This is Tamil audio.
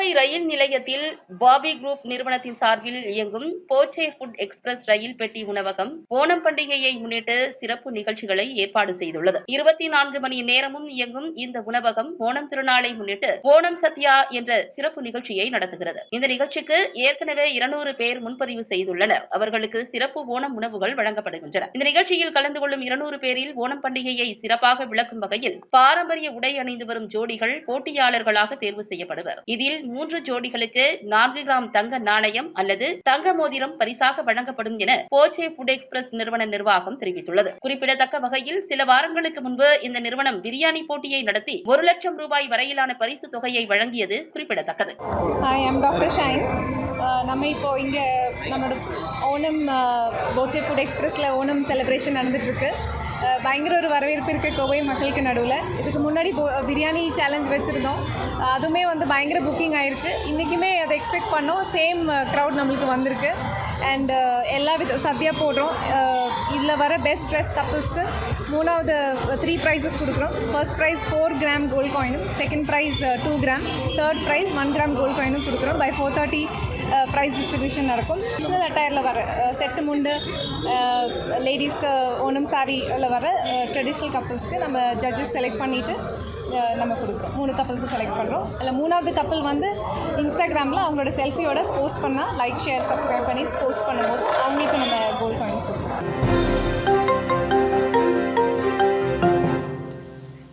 கோவை ரயில் நிலையத்தில் பாபி குரூப் நிறுவனத்தின் சார்பில் இயங்கும் போச்சே ஃபுட் எக்ஸ்பிரஸ் ரயில் பெட்டி உணவகம் ஓணம் பண்டிகையை முன்னிட்டு சிறப்பு நிகழ்ச்சிகளை ஏற்பாடு செய்துள்ளது. இருபத்தி நான்கு மணி நேரமும் இயங்கும் இந்த உணவகம் ஓணம் திருநாளை முன்னிட்டு ஓணம் சத்யா என்ற சிறப்பு நிகழ்ச்சியை நடத்துகிறது. இந்த நிகழ்ச்சிக்கு ஏற்கனவே இருநூறு பேர் முன்பதிவு செய்துள்ளனர். அவர்களுக்கு சிறப்பு ஓணம் உணவுகள் வழங்கப்படுகின்றன. இந்த நிகழ்ச்சியில் கலந்து கொள்ளும் இருநூறு பேரில் ஓணம் பண்டிகையை சிறப்பாக விளக்கும் வகையில் பாரம்பரிய உடை அணிந்து வரும் ஜோடிகள் போட்டியாளர்களாக தேர்வு செய்யப்படுவர். இதில் மூன்று ஜோடிகளுக்கு நான்கு கிராம் தங்க நாணயம் அல்லது தங்க மோதிரம் பரிசாக வழங்கப்படும் என போச்சே ஃபுட் எக்ஸ்பிரஸ் நிறுவன நிர்வாகம் தெரிவித்துள்ளது. குறிப்பிடத்தக்க வகையில் சில வாரங்களுக்கு முன்பு இந்த நிறுவனம் பிரியாணி போட்டியை நடத்தி ஒரு லட்சம் ரூபாய் வரையிலான பரிசு தொகையை வழங்கியது குறிப்பிடத்தக்கது. நம்ம இப்போ இங்கே நம்மளோட ஓணம் போச்சே ஃபுட் எக்ஸ்பிரஸில் ஓணம் செலிப்ரேஷன் நடந்துட்டுருக்கு பயங்கர ஒரு வரவேற்பு இருக்குது கோவை மக்களுக்கு நடுவில். இதுக்கு முன்னாடி போ பிரியாணி சேலஞ்ச் வச்சுருந்தோம். அதுவுமே வந்து பயங்கர புக்கிங் ஆயிடுச்சு இன்றைக்குமே அதை எக்ஸ்பெக்ட் பண்ணோம். சேம் க்ரௌட் நம்மளுக்கு வந்திருக்கு. அண்ட் எல்லா வித சத்யா போடுறோம். இதில் வர பெஸ்ட் ட்ரெஸ் கப்புள்ஸ்க்கு மூணாவது த்ரீ ப்ரைஸஸ் கொடுக்குறோம். First prize four gram gold காயினும் second prize two gram third prize one gram gold காயினும் கொடுக்குறோம். By four thirty prize distribution நடக்கும். ட்ரெடிஷ்னல் அட்டையரில் வர செட்டு முண்டு லேடிஸ்க்கு ஓணம் சாரியில் வர ட்ரெடிஷ்னல் கப்புள்ஸ்க்கு நம்ம ஜட்ஜஸ் செலக்ட் பண்ணிவிட்டு நம்ம கொடுக்குறோம். மூணு கப்பல்ஸை செலக்ட் பண்ணுறோம் அதில் மூணாவது கப்பல் வந்து இன்ஸ்டாகிராமில் அவங்களோட செல்ஃபியோட போஸ்ட் பண்ணால் லைக் ஷேர் சப்ஸ்கிரைப் பண்ணி போஸ்ட் பண்ணும்போது அவங்களுக்கு நம்ம